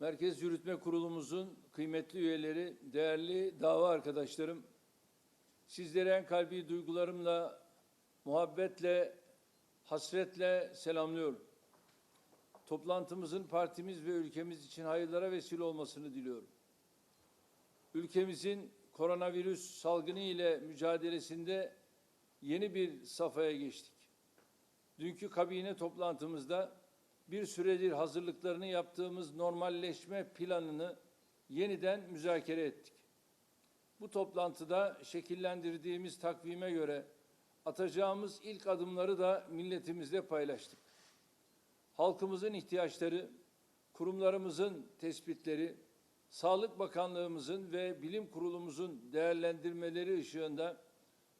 Merkez Yürütme Kurulumuzun kıymetli üyeleri, değerli dava arkadaşlarım, sizlere en kalbi duygularımla, muhabbetle, hasretle selamlıyorum. Toplantımızın partimiz ve ülkemiz için hayırlara vesile olmasını diliyorum. Ülkemizin koronavirüs salgını ile mücadelesinde yeni bir safhaya geçtik. Dünkü kabine toplantımızda bir süredir hazırlıklarını yaptığımız normalleşme planını yeniden müzakere ettik. Bu toplantıda şekillendirdiğimiz takvime göre atacağımız ilk adımları da milletimizle paylaştık. Halkımızın ihtiyaçları, kurumlarımızın tespitleri, Sağlık Bakanlığımızın ve Bilim Kurulumuzun değerlendirmeleri ışığında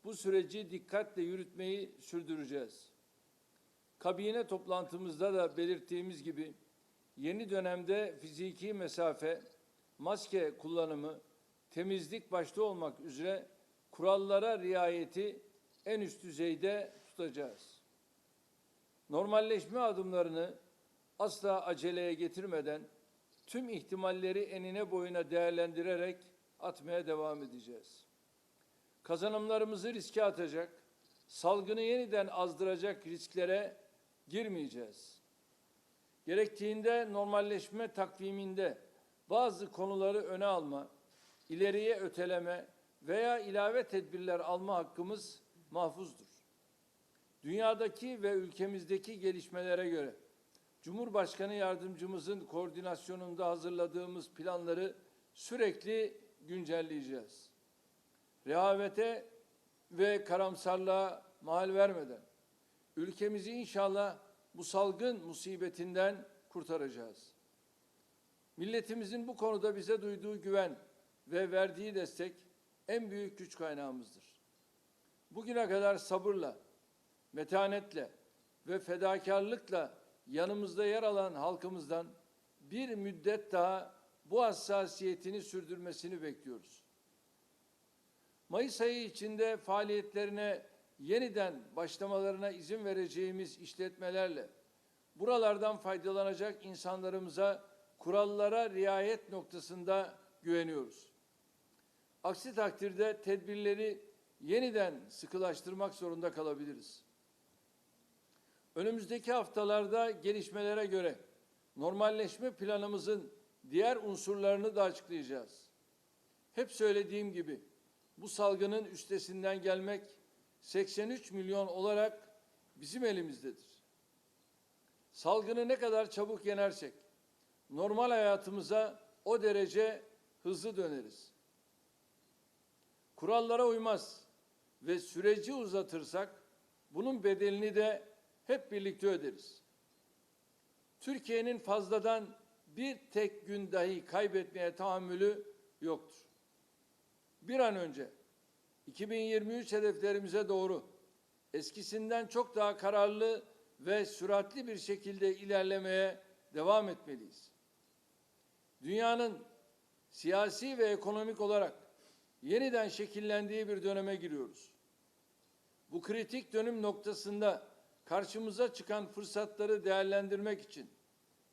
bu süreci dikkatle yürütmeyi sürdüreceğiz. Kabine toplantımızda da belirttiğimiz gibi yeni dönemde fiziki mesafe, maske kullanımı, temizlik başta olmak üzere kurallara riayeti en üst düzeyde tutacağız. Normalleşme adımlarını asla aceleye getirmeden tüm ihtimalleri enine boyuna değerlendirerek atmaya devam edeceğiz. Kazanımlarımızı riske atacak, salgını yeniden azdıracak risklere girmeyeceğiz. Gerektiğinde normalleşme takviminde bazı konuları öne alma, ileriye öteleme veya ilave tedbirler alma hakkımız mahfuzdur. Dünyadaki ve ülkemizdeki gelişmelere göre Cumhurbaşkanı yardımcımızın koordinasyonunda hazırladığımız planları sürekli güncelleyeceğiz. Rehavete ve karamsarlığa mahal vermeden ülkemizi inşallah bu salgın musibetinden kurtaracağız. Milletimizin bu konuda bize duyduğu güven ve verdiği destek en büyük güç kaynağımızdır. Bugüne kadar sabırla, metanetle ve fedakarlıkla yanımızda yer alan halkımızdan bir müddet daha bu hassasiyetini sürdürmesini bekliyoruz. Mayıs ayı içinde faaliyetlerine yeniden başlamalarına izin vereceğimiz işletmelerle buralardan faydalanacak insanlarımıza kurallara riayet noktasında güveniyoruz. Aksi takdirde tedbirleri yeniden sıkılaştırmak zorunda kalabiliriz. Önümüzdeki haftalarda gelişmelere göre normalleşme planımızın diğer unsurlarını da açıklayacağız. Hep söylediğim gibi bu salgının üstesinden gelmek 83 milyon olarak bizim elimizdedir. Salgını ne kadar çabuk yenersek normal hayatımıza o derece hızlı döneriz. Kurallara uymaz ve süreci uzatırsak bunun bedelini de hep birlikte öderiz. Türkiye'nin fazladan bir tek gün dahi kaybetmeye tahammülü yoktur. Bir an önce 2023 hedeflerimize doğru eskisinden çok daha kararlı ve süratli bir şekilde ilerlemeye devam etmeliyiz. Dünyanın siyasi ve ekonomik olarak yeniden şekillendiği bir döneme giriyoruz. Bu kritik dönüm noktasında karşımıza çıkan fırsatları değerlendirmek için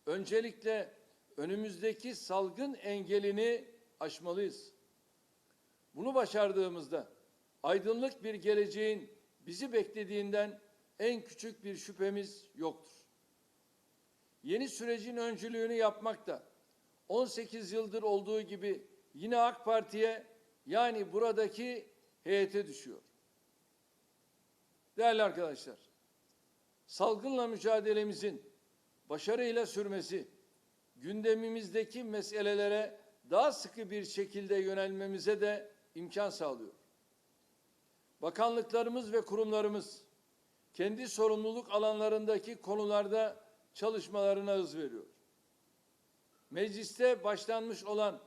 öncelikle önümüzdeki salgın engelini aşmalıyız. Bunu başardığımızda aydınlık bir geleceğin bizi beklediğinden en küçük bir şüphemiz yoktur. Yeni sürecin öncülüğünü yapmak da 18 yıldır olduğu gibi yine AK Parti'ye yani buradaki heyete düşüyor. Değerli arkadaşlar, salgınla mücadelemizin başarıyla sürmesi, gündemimizdeki meselelere daha sıkı bir şekilde yönelmemize de imkan sağlıyor. Bakanlıklarımız ve kurumlarımız kendi sorumluluk alanlarındaki konularda çalışmalarına hız veriyor. Mecliste başlanmış olan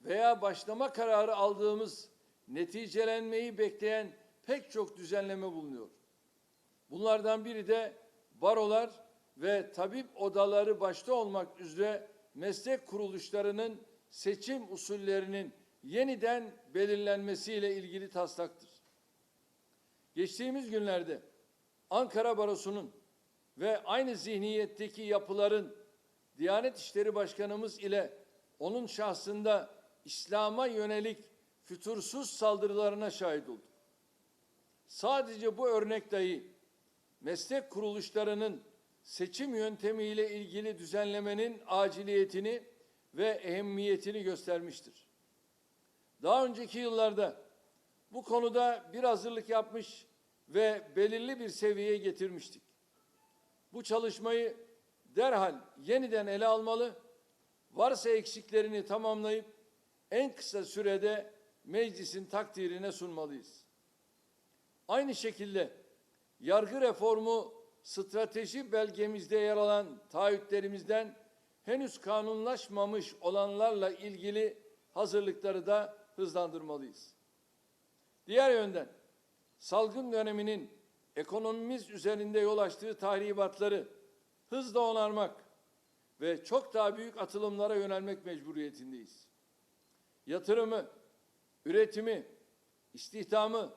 veya başlama kararı aldığımız neticelenmeyi bekleyen pek çok düzenleme bulunuyor. Bunlardan biri de barolar ve tabip odaları başta olmak üzere meslek kuruluşlarının seçim usullerinin yeniden belirlenmesiyle ilgili taslaktır. Geçtiğimiz günlerde Ankara Barosu'nun ve aynı zihniyetteki yapıların Diyanet İşleri Başkanımız ile onun şahsında İslam'a yönelik fütursuz saldırılarına şahit olduk. Sadece bu örnek dahi meslek kuruluşlarının seçim yöntemiyle ilgili düzenlemenin aciliyetini ve ehemmiyetini göstermiştir. Daha önceki yıllarda bu konuda bir hazırlık yapmış ve belirli bir seviyeye getirmiştik. Bu çalışmayı derhal yeniden ele almalı, varsa eksiklerini tamamlayıp en kısa sürede meclisin takdirine sunmalıyız. Aynı şekilde yargı reformu strateji belgemizde yer alan taahhütlerimizden henüz kanunlaşmamış olanlarla ilgili hazırlıkları da hızlandırmalıyız. Diğer yönden salgın döneminin ekonomimiz üzerinde yol açtığı tahribatları hızla onarmak ve çok daha büyük atılımlara yönelmek mecburiyetindeyiz. Yatırımı, üretimi, istihdamı,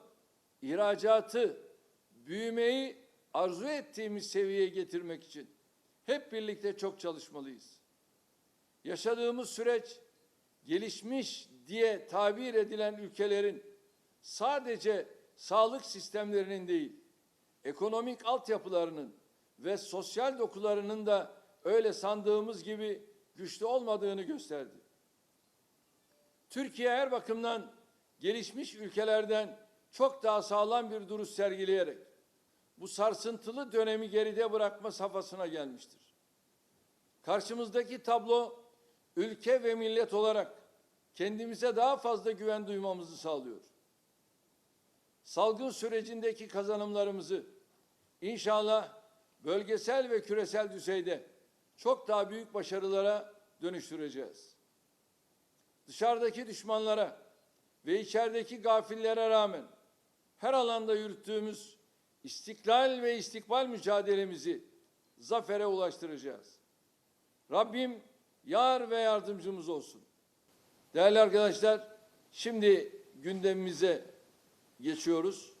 ihracatı, büyümeyi arzu ettiğimiz seviyeye getirmek için hep birlikte çok çalışmalıyız. Yaşadığımız süreç gelişmiş diye tabir edilen ülkelerin sadece sağlık sistemlerinin değil, ekonomik altyapılarının ve sosyal dokularının da öyle sandığımız gibi güçlü olmadığını gösterdi. Türkiye her bakımdan gelişmiş ülkelerden çok daha sağlam bir duruş sergileyerek bu sarsıntılı dönemi geride bırakma safhasına gelmiştir. Karşımızdaki tablo ülke ve millet olarak kendimize daha fazla güven duymamızı sağlıyor. Salgın sürecindeki kazanımlarımızı inşallah bölgesel ve küresel düzeyde çok daha büyük başarılara dönüştüreceğiz. Dışarıdaki düşmanlara ve içerideki gafillere rağmen her alanda yürüttüğümüz istiklal ve istikbal mücadelemizi zafere ulaştıracağız. Rabbim yar ve yardımcımız olsun. Değerli arkadaşlar, şimdi gündemimize geçiyoruz.